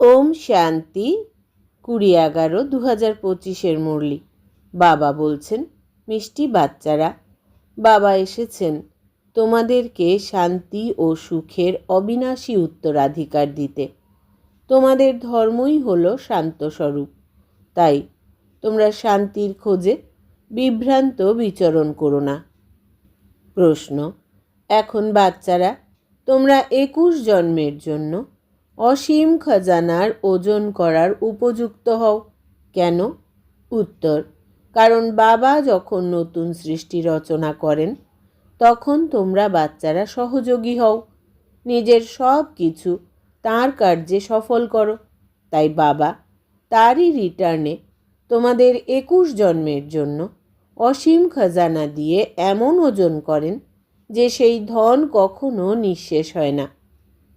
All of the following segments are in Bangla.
ওম শান্তি, কুড়ি এগারো দু হাজার পঁচিশের মুরলি। বাবা বলছেন, মিষ্টি বাচ্চারা, বাবা এসেছেন। তোমাদেরকে শান্তি ও সুখের অবিনাশী উত্তরাধিকার দিতে। তোমাদের ধর্মই হলো শান্ত স্বরূপ। তাই তোমরা শান্তির খোঁজে বিভ্রান্ত বিচরণ করো না। প্রশ্ন, এখন বাচ্চারা, তোমরা একুশ জন্মের জন্য অসীম খাজানার ওজন করার উপযুক্ত হও। কেন? উত্তর, কারণ বাবা যখন নতুন সৃষ্টি রচনা করেন, তখন তোমরা বাচ্চারা সহযোগী হও। নিজের সব কিছু তাঁর কার্যে সফল করো। তাই বাবা তারই রিটার্নে তোমাদের একুশ জন্মের জন্য অসীম খাজানা দিয়ে এমন ওজন করেন যে সেই ধন কখনো নিঃশেষ হয় না,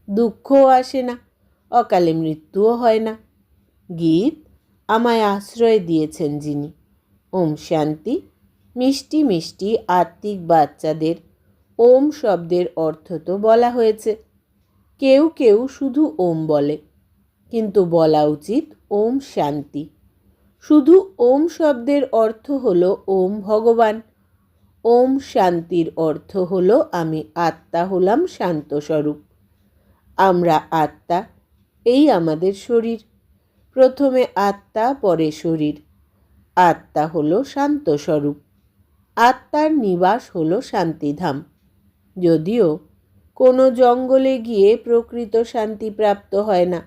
দুঃখও আসে না। অকালে মৃত্যুও হয় না। গীত আমায় আশ্রয় দিয়েছেন যিনি। ওম শান্তি, মিষ্টি মিষ্টি আত্মিক বাচ্চাদের ওম শব্দের অর্থ তো বলা হয়েছে। কেউ কেউ শুধু ওম বলে, কিন্তু বলা উচিত ওম শান্তি। শুধু ওম শব্দের অর্থ হল ওম ভগবান। ওম শান্তির অর্থ হল আমি আত্মা হলাম শান্ত স্বরূপ আমরা আত্মা এই আমাদের শরীর। প্রথমে আত্মা, পরে শরীর। আত্মা হলো শান্ত স্বরূপ। আত্মার নিবাস হলো শান্তিধাম। যদিও কোনো জঙ্গলে গিয়ে প্রকৃত শান্তি প্রাপ্ত হয় না।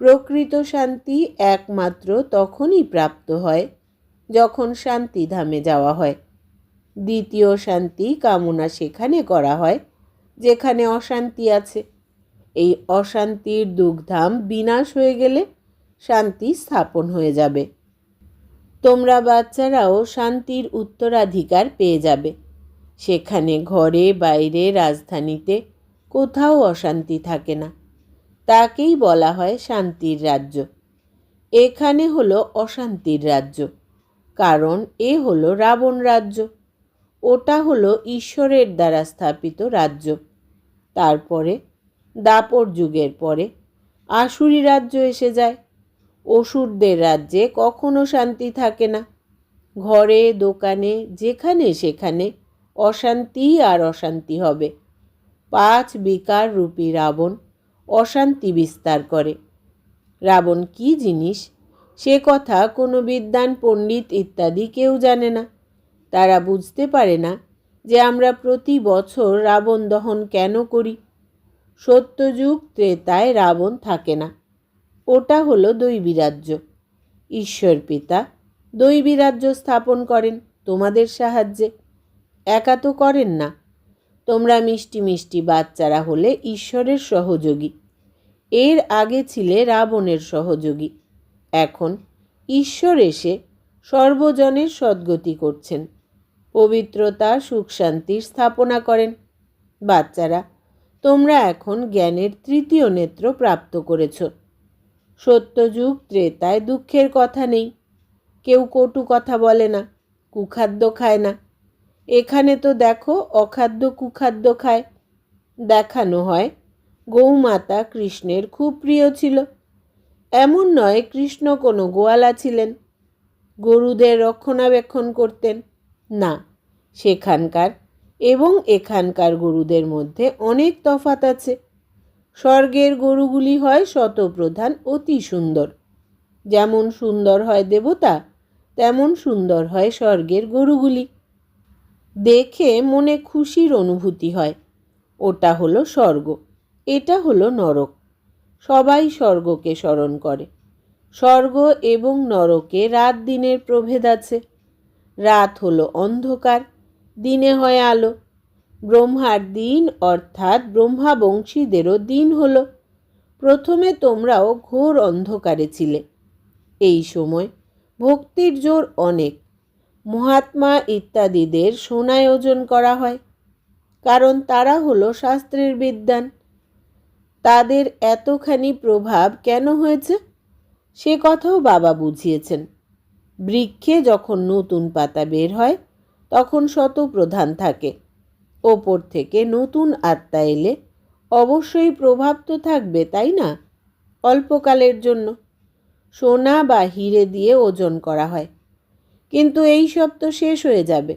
প্রকৃত শান্তি একমাত্র তখনই প্রাপ্ত হয় যখন শান্তিধামে যাওয়া হয়। দ্বিতীয় শান্তি কামনা সেখানে করা হয়, যেখানে অশান্তি আছে। এই অশান্তির দুগ্ধাম বিনাশ হয়ে গেলে শান্তি স্থাপন হয়ে যাবে। তোমরা বাচ্চারাও শান্তির উত্তরাধিকার পেয়ে যাবে। সেখানে ঘরে, বাইরে, রাজধানীতে কোথাও অশান্তি থাকে না। তাকেই বলা হয় শান্তির রাজ্য। এখানে হলো অশান্তির রাজ্য। কারণ এ হলো রাবণ রাজ্য। ওটা হলো ঈশ্বরের দ্বারা স্থাপিত রাজ্য। তারপরে দাপর যুগের পরে আশুরি রাজ্য এসে যায়। অসুরদের রাজ্যে কখনো শান্তি থাকে না। ঘরে, দোকানে, যেখানে সেখানে অশান্তি আর অশান্তি হবে। পাঁচ বিকার রূপী রাবণ অশান্তি বিস্তার করে। রাবণ কি জিনিস? সে কথা কোনো বিদ্যান পণ্ডিত ইত্যাদি কেউ জানে না। তারা বুঝতে পারে না যে আমরা প্রতি বছর রাবণ দহন কেন করি। সত্যযুগ ত্রেতায় রাবণ থাকে না। ওটা হলো দৈবী রাজ্য ঈশ্বর পিতা দৈবী রাজ্য স্থাপন করেন তোমাদের সাহায্যে। একা তো করেন না। তোমরা মিষ্টি মিষ্টি বাচ্চারা হলে ঈশ্বরের সহযোগী। এর আগে ছিলে রাবণের সহযোগী। এখন ঈশ্বর এসে সর্বজনের সদ্গতি করছেন। পবিত্রতা, সুখ শান্তির স্থাপনা করেন। বাচ্চারা তোমরা এখন জ্ঞানের তৃতীয় নেত্র প্রাপ্ত করেছ। সত্যযুগ ত্রেতায় দুঃখের কথা নেই। কেউ কটু কথা বলে না, কুখাদ্য খায় না। এখানে তো দেখো অখাদ্য কুখাদ্য খায়। দেখানো হয় গৌমাতা কৃষ্ণের খুব প্রিয় ছিল। এমন নয় কৃষ্ণ কোনো গোয়ালা ছিলেন। গরুদের রক্ষণাবেক্ষণ করতেন। না, সেখানকার এবং এখানকার গরুদের মধ্যে অনেক তফাত আছে। স্বর্গের গরুগুলি হয় শতপ্রধান, অতি সুন্দর। যেমন সুন্দর হয় দেবতা, তেমন সুন্দর হয় স্বর্গের গরুগুলি। দেখে মনে খুশির অনুভূতি হয়। ওটা হলো স্বর্গ, এটা হলো নরক। সবাই স্বর্গকে স্মরণ করে। স্বর্গ এবং নরকে রাত দিনের প্রভেদ আছে। রাত হলো অন্ধকার। দিনে হয় আলো। ব্রহ্মার দিন অর্থাৎ ব্রহ্মাবংশীদেরও দিন হলো। প্রথমে তোমরাও ঘোর অন্ধকারে ছিলে। এই সময় ভক্তির জোর অনেক। মহাত্মা ইত্যাদিদের সোনায়োজন করা হয়। কারণ তারা হলো শাস্ত্রের বিদ্যান তাদের এতখানি প্রভাব কেন হয়েছে? সে কথাও বাবা বুঝিয়েছেন। বৃক্ষে যখন নতুন পাতা বের হয় তখন শত প্রধান থাকে। ওপর থেকে নতুন আত্মা এলে অবশ্যই প্রভাব তো থাকবে, তাই না? অল্পকালের জন্য। সোনা বা হিরে দিয়ে ওজন করা হয়। কিন্তু এই সব তো শেষ হয়ে যাবে।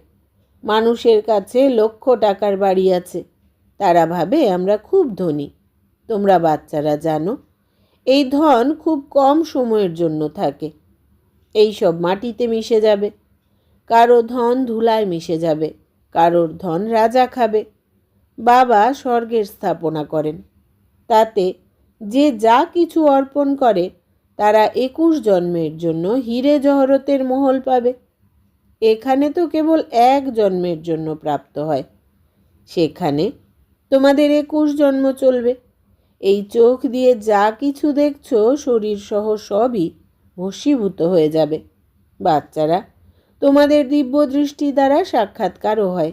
মানুষের কাছে লক্ষ টাকার বাড়ি আছে। তারা ভাবে আমরা খুব ধনী। তোমরা বাচ্চারা জানো, এই ধন খুব কম সময়ের জন্য থাকে। এই সব মাটিতে মিশে যাবে। কারও ধন ধুলায় মিশে যাবে, কারোর ধন রাজা খাবে। বাবা স্বর্গের স্থাপনা করেন। তাতে যে যা কিছু অর্পণ করে, তারা একুশ জন্মের জন্য হিরে জহরতের মহল পাবে। এখানে তো কেবল এক জন্মের জন্য প্রাপ্ত হয়। সেখানে তোমাদের একুশ জন্ম চলবে। এই চোখ দিয়ে যা কিছু দেখছ শরীর সহ সবই ভস্মীভূত হয়ে যাবে। বাচ্চারা তোমাদের দিব্য দৃষ্টি দ্বারা সাক্ষাৎকারও হয়।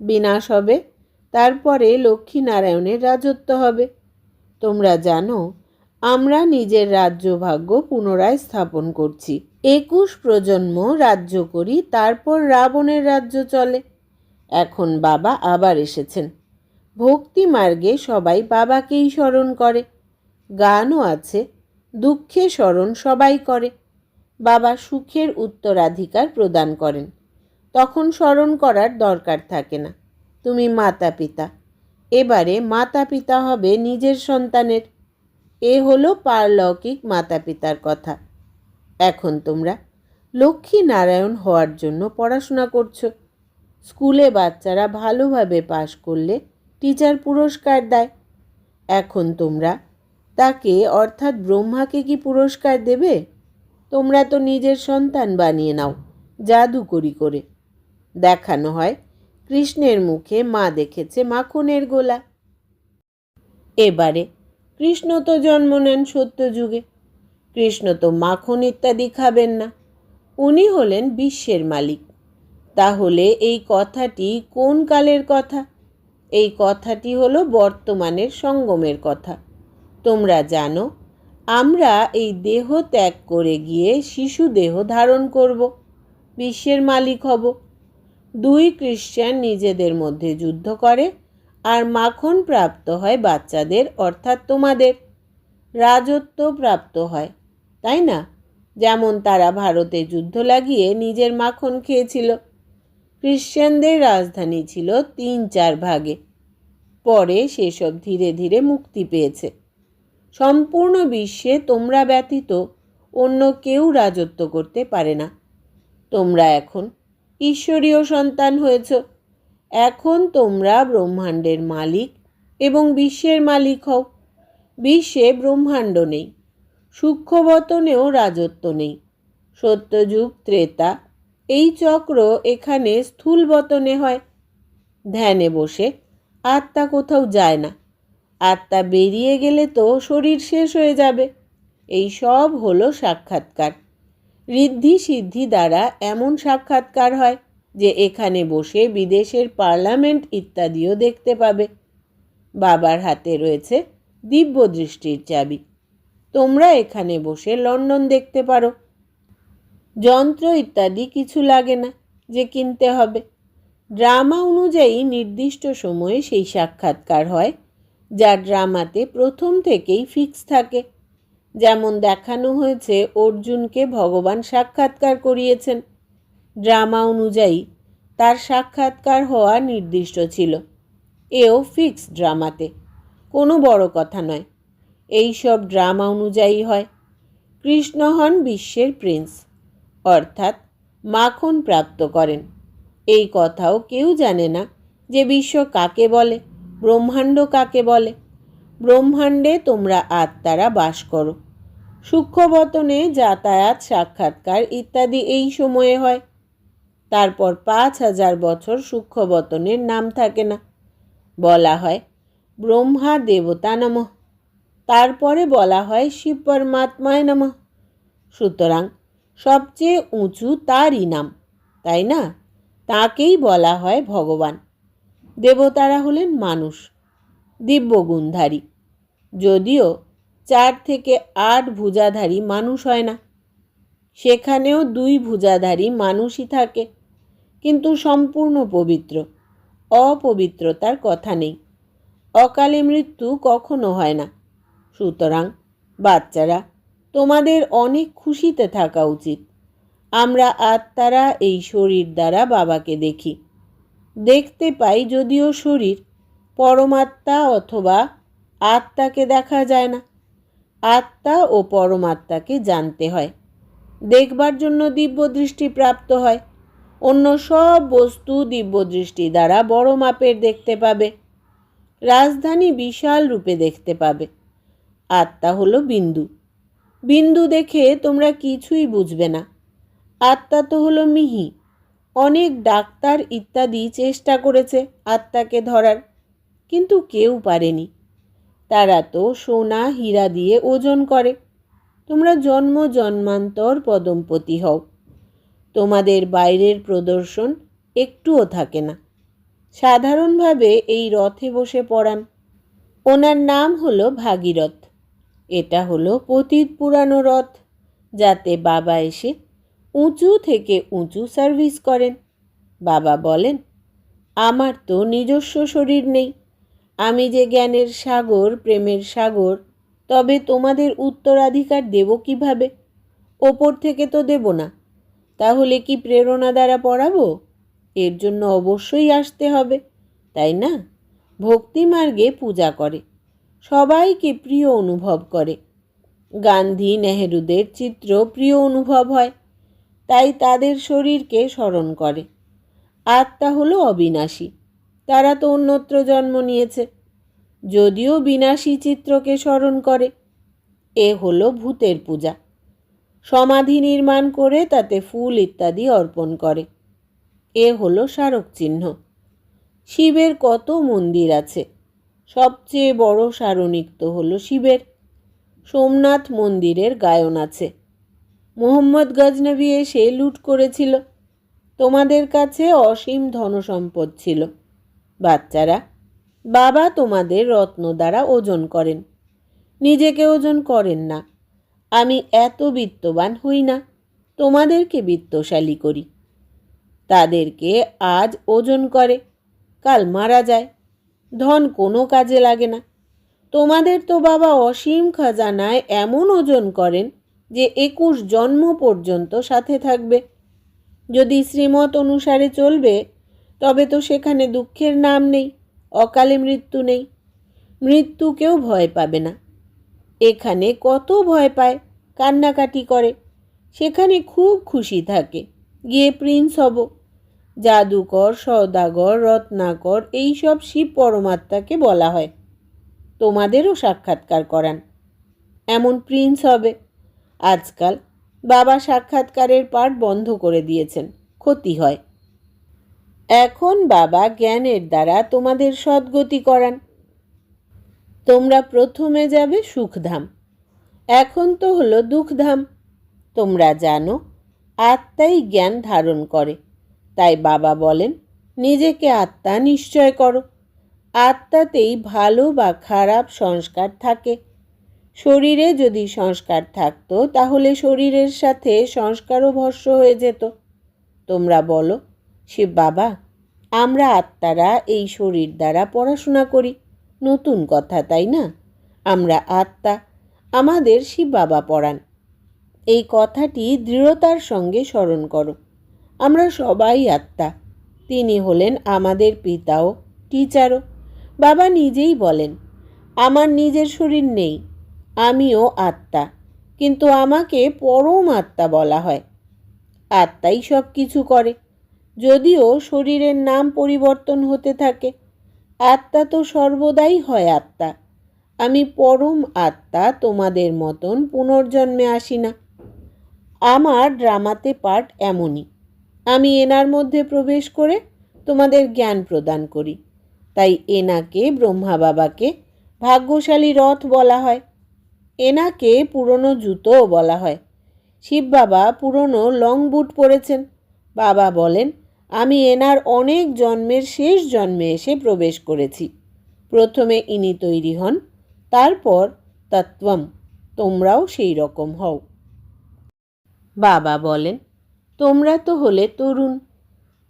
বিনাশ হবে, তারপরে লক্ষ্মীনারায়ণের রাজত্ব হবে। তোমরা জানো, আমরা নিজের রাজ্য ভাগ্য পুনরায় স্থাপন করছি। একুশ প্রজন্ম রাজ্য করি, তারপর রাবণের রাজ্য চলে। এখন বাবা আবার এসেছেন। ভক্তি মার্গে সবাই বাবাকেই স্মরণ করে। গানও আছে, দুঃখে স্মরণ সবাই করে। বাবা সুখের উত্তরাধিকার প্রদান করেন। তখন স্মরণ করার দরকার থাকে না। তুমি মাতা পিতা এবারে মাতা পিতা হবে নিজের সন্তানের। এ হলো পারলৌকিক মাতা পিতার কথা। এখন তোমরা লক্ষ্মী নারায়ণ হওয়ার জন্য পড়াশোনা করছ। স্কুলে বাচ্চারা ভালোভাবে পাশ করলে টিচার পুরস্কার দেয়। এখন তোমরা তাকে অর্থাৎ ব্রহ্মাকে কি পুরস্কার দেবে? তোমরা তো নিজের সন্তান বানিয়ে নাও, জাদুকরি করে। দেখানো হয়, কৃষ্ণের মুখে মা দেখেছে মাখনের গোলা। এবারে কৃষ্ণ তো জন্ম নেন সত্যযুগে কৃষ্ণ তো মাখন ইত্যাদি খাবেন না। উনি হলেন বিশ্বের মালিক। তাহলে এই কথাটি কোন কালের কথা? এই কথাটি হলো বর্তমানের সঙ্গমের কথা। তোমরা জানো আমরা এই দেহ ত্যাগ করে গিয়ে শিশু দেহ ধারণ করব, বিশ্বের মালিক হব। দুই খ্রিশ্চান নিজেদের মধ্যে যুদ্ধ করে আর মাখন প্রাপ্ত হয় বাচ্চাদের, অর্থাৎ তোমাদের। রাজত্ব প্রাপ্ত হয়, তাই না? যেমন তারা ভারতে যুদ্ধ লাগিয়ে নিজের মাখন খেয়েছিল। খ্রিশ্চানদের রাজধানী ছিল তিন চার ভাগে। পরে সেসব ধীরে ধীরে মুক্তি পেয়েছে। সম্পূর্ণ বিশ্বে তোমরা ব্যতীত অন্য কেউ রাজত্ব করতে পারে না। তোমরা এখন ঈশ্বরীয় সন্তান হয়েছ। এখন তোমরা ব্রহ্মাণ্ডের মালিক এবং বিশ্বের মালিক হও। বিশ্বে ব্রহ্মাণ্ড নেই সূক্ষ্মবতনেও রাজত্ব নেই। সত্যযুগ ত্রেতা, এই চক্র এখানে স্থূল বতনে হয়। ধ্যানে বসে আত্মা কোথাও যায় না। আত্মা বেরিয়ে গেলে তো শরীর শেষ হয়ে যাবে। এই সব হলো সাক্ষাৎকার। ঋদ্ধি সিদ্ধি দ্বারা এমন সাক্ষাৎকার হয় যে এখানে বসে বিদেশের পার্লামেন্ট ইত্যাদিও দেখতে পাবে। বাবার হাতে রয়েছে দিব্য দৃষ্টির চাবি। তোমরা এখানে বসে লন্ডন দেখতে পারো। যন্ত্র ইত্যাদি কিছু লাগে না যে কিনতে হবে। ড্রামা অনুযায়ী নির্দিষ্ট সময়ে সেই সাক্ষাৎকার হয় যা ড্রামাতে প্রথম থেকেই ফিক্স থাকে। যেমন দেখানো হয়েছে, অর্জুনকে ভগবান সাক্ষাৎকার করিয়েছেন। ড্রামা অনুযায়ী, তার সাক্ষাৎকার হওয়া নির্দিষ্ট ছিল। এও ফিক্স ড্রামাতে। কোনো বড় কথা নয়। এই সব ড্রামা অনুযায়ী হয়। কৃষ্ণ হন বিশ্বের প্রিন্স, অর্থাৎ মাখন প্রাপ্ত করেন। এই কথাও কেউ জানে না যে বিশ্ব কাকে বলে। ব্রহ্মাণ্ড কাকে বলে? ব্রহ্মাণ্ডে তোমরা আত্মারা বাস করো। সূক্ষ্মবতনে যাতায়াত, সাক্ষাৎকার ইত্যাদি এই সময়ে হয়। তারপর পাঁচ হাজার বছর সূক্ষ্মবতনের নাম থাকে না। বলা হয় ব্রহ্মা দেবতা নমঃ। তারপরে বলা হয় শিব পরমাত্মায় নমঃ। সুতরাং সবচেয়ে উঁচু তারই নাম, তাই না? তাকেই বলা হয় ভগবান। দেবতারা হলেন মানুষ, দিব্যগুণধারী। যদিও চার থেকে আট ভুজাধারী মানুষ হয় না, সেখানেও দুই ভুজাধারী মানুষই থাকে। কিন্তু সম্পূর্ণ পবিত্র, অপবিত্রতার কথা নেই। অকালে মৃত্যু কখনো হয় না। সুতরাং বাচ্চারা, তোমাদের অনেক খুশিতে থাকা উচিত। আমরা আত্মারা এই শরীর দ্বারা বাবাকে দেখি। দেখতে পাই যদিও শরীর পরমাত্মা অথবা আত্মাকে দেখা যায় না। আত্মা ও পরমাত্মাকে জানতে হয়। দেখবার জন্য দিব্য দৃষ্টি প্রাপ্ত হয়। অন্য সব বস্তু দিব্য দৃষ্টি দ্বারা বড় মাপের দেখতে পাবে। রাজধানী বিশাল রূপে দেখতে পাবে। আত্মা হলো বিন্দু। বিন্দু দেখে তোমরা কিছুই বুঝবে না। আত্মা তো হলো মিহি। অনেক ডাক্তার ইত্যাদি চেষ্টা করেছে আত্মাকে ধরার, কিন্তু কেউ পারেনি। তারা তো সোনা হীরা দিয়ে ওজন করে। তোমরা জন্ম জন্মান্তর পদমপতি হও। তোমাদের বাইরের প্রদর্শন একটুও থাকে না। সাধারণভাবে এই রথে বসে পড়ান। ওনার নাম হলো ভাগীরথ। এটা হলো পতীত পুরানো রথ, যাতে বাবা এসে উঁচু থেকে উঁচু সার্ভিস করেন। বাবা বলেন, আমার তো নিজস্ব শরীর নেই। আমি যে জ্ঞানের সাগর, প্রেমের সাগর, তবে তোমাদের উত্তরাধিকার দেব কীভাবে? ওপর থেকে তো দেব না। তাহলে কি প্রেরণা দ্বারা পড়াবো? এর জন্য অবশ্যই আসতে হবে, তাই না? ভক্তিমার্গে পূজা করে। সবাইকে প্রিয় অনুভব করে। গান্ধী নেহেরুদের চিত্র প্রিয় অনুভব হয়। তাই তাদের শরীরকে স্মরণ করে। আত্মা হলো অবিনাশী। তারা তো অন্যত্র জন্ম নিয়েছে। যদিও বিনাশী চিত্রকে স্মরণ করে, এ হলো ভূতের পূজা। সমাধি নির্মাণ করে তাতে ফুল ইত্যাদি অর্পণ করে। এ হলো স্মারক চিহ্ন। শিবের কত মন্দির আছে? সবচেয়ে বড় সারণিক তো হলো শিবের। সোমনাথ মন্দিরের গায়ন আছে। মোহাম্মদ গজনবী এসে লুট করেছিল। তোমাদের কাছে অসীম ধনসম্পদ ছিল। বাচ্চারা, বাবা তোমাদের রত্ন দ্বারা ওজন করেন। নিজেকে ওজন করেন না। আমি এত বিত্তবান হই না। তোমাদেরকে বিত্তশালী করি। তাদেরকে আজ ওজন করে, কাল মারা যায়। ধন কোনো কাজে লাগে না। তোমাদের তো বাবা অসীম খাজানায় এমন ওজন করেন যে একুশ জন্ম পর্যন্ত সাথে থাকবে। যদি শ্রীমত অনুসারে চলবে, তবে তো সেখানে দুঃখের নাম নেই, অকালে মৃত্যু নেই। মৃত্যুকেও ভয় পাবে না। এখানে কত ভয় পায়, কান্নাকাটি করে। সেখানে খুব খুশি থাকে, গিয়ে প্রিন্স হব। জাদুকর, সওদাগর, রত্নাকর, এইসব শিব পরমাত্মাকে বলা হয়। তোমাদেরও সাক্ষাৎকার করান। এমন প্রিন্স হবে। আজকাল বাবা সাক্ষাৎকারের পাঠ বন্ধ করে দিয়েছেন, ক্ষতি হয়। এখন বাবা জ্ঞানের দ্বারা তোমাদের সদ্গতি করান। তোমরা প্রথমে যাবে সুখধাম। এখন তো হলো দুঃখধাম। তোমরা জানো, আত্মাই জ্ঞান ধারণ করে। তাই বাবা বলেন, নিজেকে আত্মা নিশ্চয় করো। আত্মাতেই ভালো বা খারাপ সংস্কার থাকে। শরীরে যদি সংস্কার থাকতো, তাহলে শরীরের সাথে সংস্কারও ভস্য হয়ে যেত। তোমরা বলো, শিব বাবা, আমরা আত্মারা এই শরীর দ্বারা পড়াশোনা করি। নতুন কথা, তাই না? আমরা আত্মা, আমাদের শিব বাবা পড়ান। এই কথাটি দৃঢ়তার সঙ্গে স্মরণ করো। আমরা সবাই আত্মা, তিনি হলেন আমাদের পিতাও, টিচারও। বাবা নিজেই বলেন, আমার নিজের শরীর নেই আমিও আত্মা, কিন্তু আমাকে পরম আত্মা বলা হয়। আত্মাই সব কিছু করে, যদিও শরীরের নাম পরিবর্তন হতে থাকে। আত্মা তো সর্বদাই হয় আত্মা। আমি পরম আত্মা তোমাদের মতন পুনর্জন্মে আসি না। আমার ড্রামাতে পাঠ এমনই। আমি এনার মধ্যে প্রবেশ করে তোমাদের জ্ঞান প্রদান করি। তাই এনাকে ব্রহ্মা বাবাকে ভাগ্যশালী রথ বলা হয়। এনাকে পুরনো জুতোও বলা হয়। শিব বাবা পুরনো লং বুট পরেছেন। বাবা বলেন, আমি এনার অনেক জন্মের শেষ জন্মে এসে প্রবেশ করেছি। প্রথমে ইনি তৈরি হন, তারপর তত্ত্বম। তোমরাও সেই রকম হও। বাবা বলেন, তোমরা তো হলে তরুণ।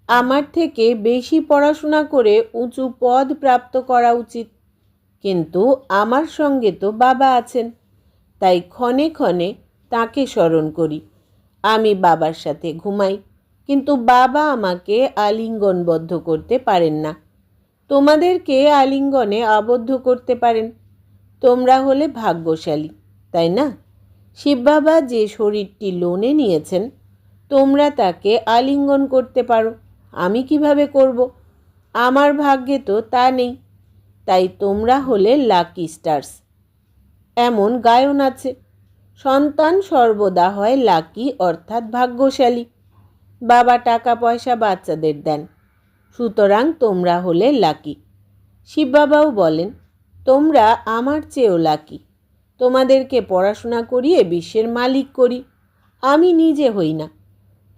আমার থেকে বেশি পড়াশোনা করে উঁচু পদ প্রাপ্ত করা উচিত। কিন্তু আমার সঙ্গে তো বাবা আছেন। তাই ক্ষণে ক্ষণে তাকে স্মরণ করি। আমি বাবার সাথে ঘুমাই, কিন্তু বাবা আমাকে আলিঙ্গনবদ্ধ করতে পারেন না। তোমাদেরকে আলিঙ্গনে আবদ্ধ করতে পারেন? তোমরা হলে ভাগ্যশালী, তাই না? শিব বাবা যে শরীরটি লোনে নিয়েছেন, তোমরা তাকে আলিঙ্গন করতে পারো। আমি কীভাবে করব? আমার ভাগ্যে তো তা নেই। তাই তোমরা হলে লাকি স্টার্স। এমন গায়ন আছে। সন্তান সর্বদা হয় লাকি, অর্থাৎ ভাগ্যশালী। বাবা টাকা পয়সা বাচ্চাদের দেন, সুতরাং তোমরা হলে লাকি। শিববাবাও বলেন, তোমরা আমার চেয়েও লাকি। তোমাদেরকে পড়াশোনা করিয়ে বিশ্বের মালিক করি। আমি নিজে হই না,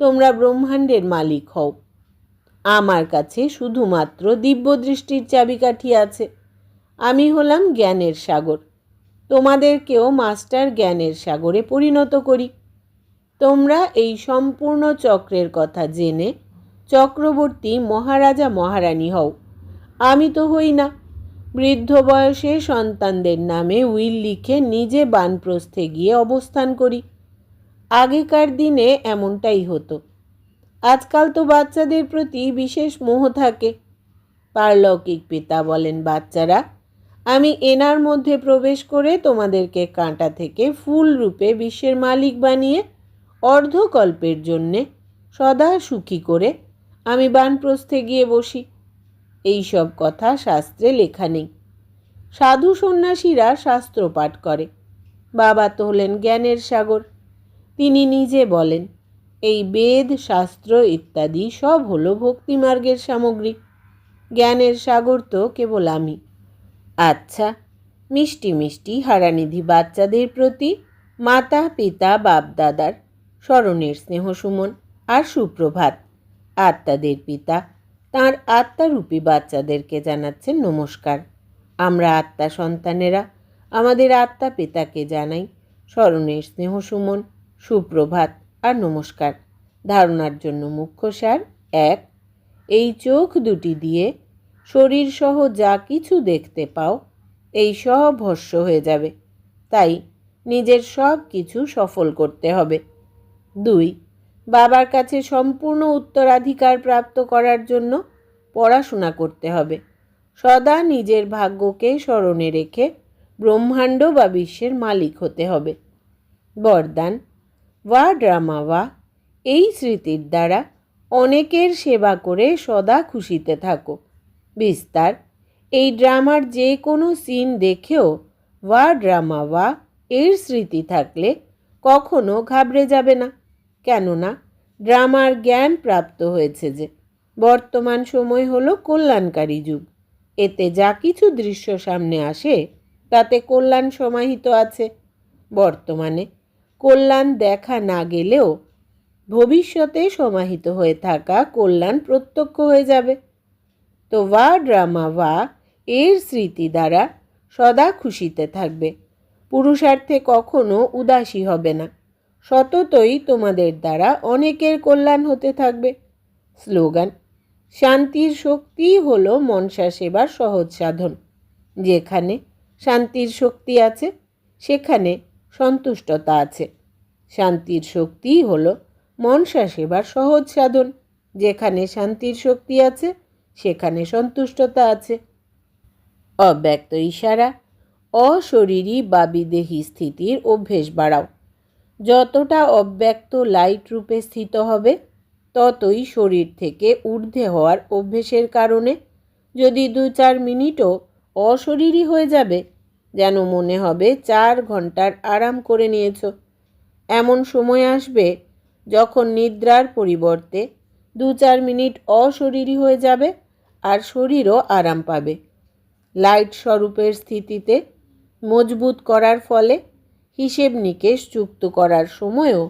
তোমরা ব্রহ্মাণ্ডের মালিক হও। আমার কাছে শুধুমাত্র দিব্যদৃষ্টির চাবিকাঠি আছে। আমি হলাম জ্ঞানের সাগর। তোমাদেরকেও মাস্টার জ্ঞানের সাগরে পরিণত করি। তোমরা এই সম্পূর্ণ চক্রের কথা জেনে চক্রবর্তী মহারাজা মহারানী হও। আমি তো হই না। বৃদ্ধ বয়সে সন্তানদের নামে উইল লিখে নিজে বানপ্রস্থে গিয়ে অবস্থান করি। আগেকার দিনে এমনটাই হতো। আজকাল তো বাচ্চাদের প্রতি বিশেষ মোহ থাকে। পারলৌকিক পিতা বলেন বাচ্চারা আমি এনার মধ্যে প্রবেশ করে তোমাদেরকে কাঁটা থেকে ফুল রূপে বিশ্বের মালিক বানিয়ে অর্ধকল্পের জন্যে সদা সুখী করে আমি বানপ্রস্থে গিয়ে বসি। এই সব কথা শাস্ত্রে লেখা নেই। সাধু সন্ন্যাসীরা শাস্ত্র পাঠ করে। বাবা তো হলেন জ্ঞানের সাগর। তিনি নিজে বলেন, এই বেদ, শাস্ত্র ইত্যাদি সব হলো ভক্তিমার্গের সামগ্রী। জ্ঞানের সাগর তো কেবল আমি। আচ্ছা মিষ্টি মিষ্টি হারানিধি বাচ্চাদের প্রতি মাতা, পিতা বাপ দাদার স্মরণের স্নেহ সুমন আর সুপ্রভাত। আত্মাদের পিতা, তাঁর আত্মারূপী বাচ্চাদেরকে জানাচ্ছেন নমস্কার। আমরা আত্মা সন্তানেরা, আমাদের আত্মা পিতাকে জানাই স্মরণের স্নেহ সুমন, সুপ্রভাত আর নমস্কার। ধারণার জন্য মুখ্য সার এক, এই চোখ দুটি দিয়ে শরীর সহ যা কিছু দেখতে পাও, এই সব ভস্য হয়ে যাবে। তাই নিজের সব কিছু সফল করতে হবে। দুই, বাবার কাছে সম্পূর্ণ উত্তরাধিকার প্রাপ্ত করার জন্য পড়াশোনা করতে হবে। সদা নিজের ভাগ্যকে স্মরণে রেখে ব্রহ্মাণ্ড বা বিশ্বের মালিক হতে হবে। বরদান, ওয়া ড্রামা ওয়া, এই স্মৃতির দ্বারা অনেকের সেবা করে সদা খুশিতে থাকো। বিস্তার। এই ড্রামার যে কোনো সিন দেখেও ওয়া ড্রামা ওয়া এর স্মৃতি থাকলে কখনো ঘাবড়ে যাবে না। কেননা ড্রামার জ্ঞান প্রাপ্ত হয়েছে যে, বর্তমান সময় হলো কল্যাণকারী যুগ। এতে যা কিছু দৃশ্য সামনে আসে, তাতে কল্যাণ সমাহিত আছে। বর্তমানে কল্যাণ দেখা না গেলেও ভবিষ্যতে সমাহিত হয়ে থাকা কল্যাণ প্রত্যক্ষ হয়ে যাবে। তো ওয়া ড্রামা ওয়া এর স্মৃতি দ্বারা সদা খুশিতে থাকবে। পুরুষার্থে কখনো উদাসী হবে না। সততই তোমাদের দ্বারা অনেকের কল্যাণ হতে থাকবে। স্লোগান, শান্তির শক্তি হলো মনসা সেবার সহজ সাধন। যেখানে শান্তির শক্তি আছে, সেখানে সন্তুষ্টতা আছে। শান্তির শক্তিই হলো মনসা সেবার সহজ সাধন। যেখানে শান্তির শক্তি আছে সেখানে সন্তুষ্টতা আছে। অব্যক্ত ইশারা, অশরীরী বা বিদেহী স্থিতির অভ্যেস বাড়াও। যতটা অব্যক্ত লাইট রূপে স্থিত হবে, ততই শরীর থেকে ঊর্ধ্বে হওয়ার অভ্যেসের কারণে যদি দু চার মিনিটও অশরীরী হয়ে যাবে, যেন মনে হবে চার ঘণ্টার আরাম করে নিয়েছ। এমন সময় আসবে যখন নিদ্রার পরিবর্তে দু চার মিনিট অশরীরী হয়ে যাবে আর শরীরও আরাম পাবে। লাইট স্বরূপের স্থিতিতে মজবুত করার ফলে হিসেব নিকেশ যুক্ত করার সময়ও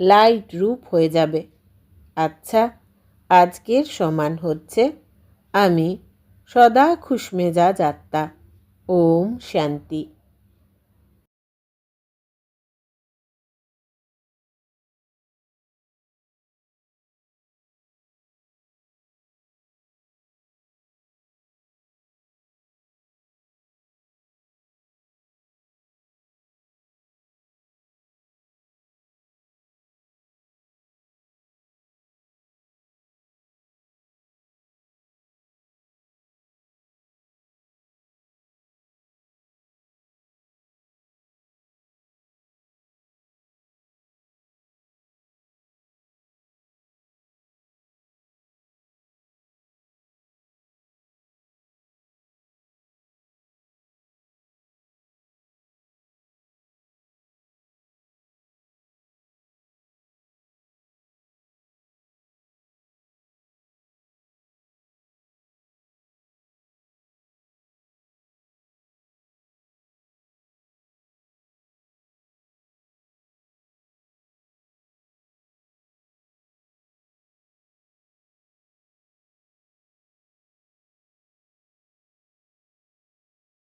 লাইট রূপ হয়ে যাবে। আচ্ছা আজকের সমান হচ্ছে আমি সদা খুশমেজাজ আত্মা। ওম শান্তি।